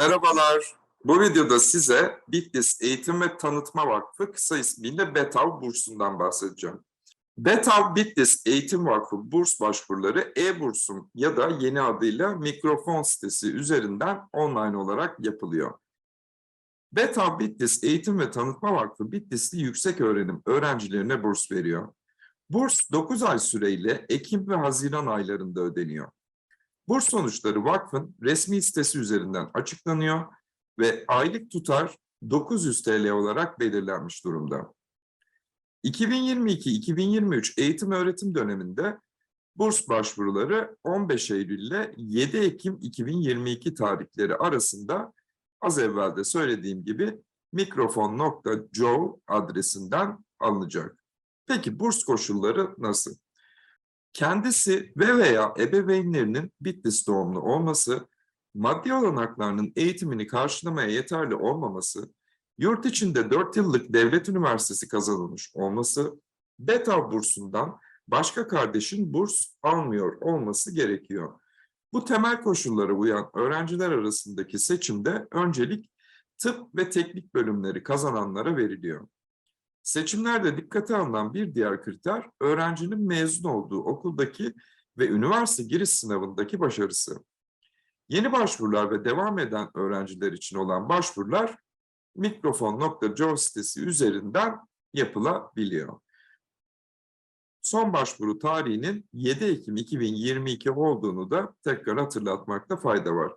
Merhabalar. Bu videoda size Bitlis Eğitim ve Tanıtma Vakfı kısa ismiyle BETAV bursundan bahsedeceğim. BETAV Bitlis Eğitim Vakfı burs başvuruları e-bursum ya da yeni adıyla mikrofon sitesi üzerinden online olarak yapılıyor. BETAV Bitlis Eğitim ve Tanıtma Vakfı Bitlisli yüksek öğrenim öğrencilerine burs veriyor. Burs 9 ay süreyle Ekim ve Haziran aylarında ödeniyor. Burs sonuçları vakfın resmi sitesi üzerinden açıklanıyor ve aylık tutar 900 TL olarak belirlenmiş durumda. 2022-2023 eğitim öğretim döneminde burs başvuruları 15 Eylül ile 7 Ekim 2022 tarihleri arasında az evvel de söylediğim gibi mikrofon.co adresinden alınacak. Peki burs koşulları nasıl? kendisi ve veya ebeveynlerinin Bitlis doğumlu olması, maddi olanaklarının eğitimini karşılamaya yeterli olmaması, yurt içinde 4 yıllık devlet üniversitesi kazanılmış olması, BETA bursundan başka kardeşin burs almıyor olması gerekiyor. Bu temel koşullara uyan öğrenciler arasındaki seçimde öncelik tıp ve teknik bölümleri kazananlara veriliyor. Seçimlerde dikkate alınan bir diğer kriter öğrencinin mezun olduğu okuldaki ve üniversite giriş sınavındaki başarısı. Yeni başvurular ve devam eden öğrenciler için olan başvurular mikrofon.co sitesi üzerinden yapılabiliyor. Son başvuru tarihinin 7 Ekim 2022 olduğunu da tekrar hatırlatmakta fayda var.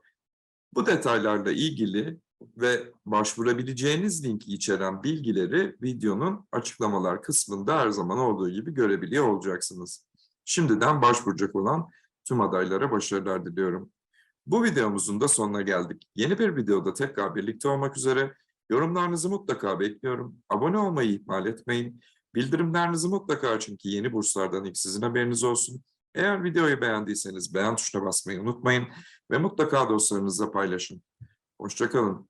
Bu detaylarla ilgili ve başvurabileceğiniz linki içeren bilgileri videonun açıklamalar kısmında her zaman olduğu gibi görebiliyor olacaksınız. Şimdiden başvuracak olan tüm adaylara başarılar diliyorum. Bu videomuzun da sonuna geldik. Yeni bir videoda tekrar birlikte olmak üzere yorumlarınızı mutlaka bekliyorum. Abone olmayı ihmal etmeyin. Bildirimlerinizi mutlaka açın ki yeni burslardan ilk sizin haberiniz olsun. Eğer videoyu beğendiyseniz beğen tuşuna basmayı unutmayın ve mutlaka dostlarınızla paylaşın. Hoşçakalın.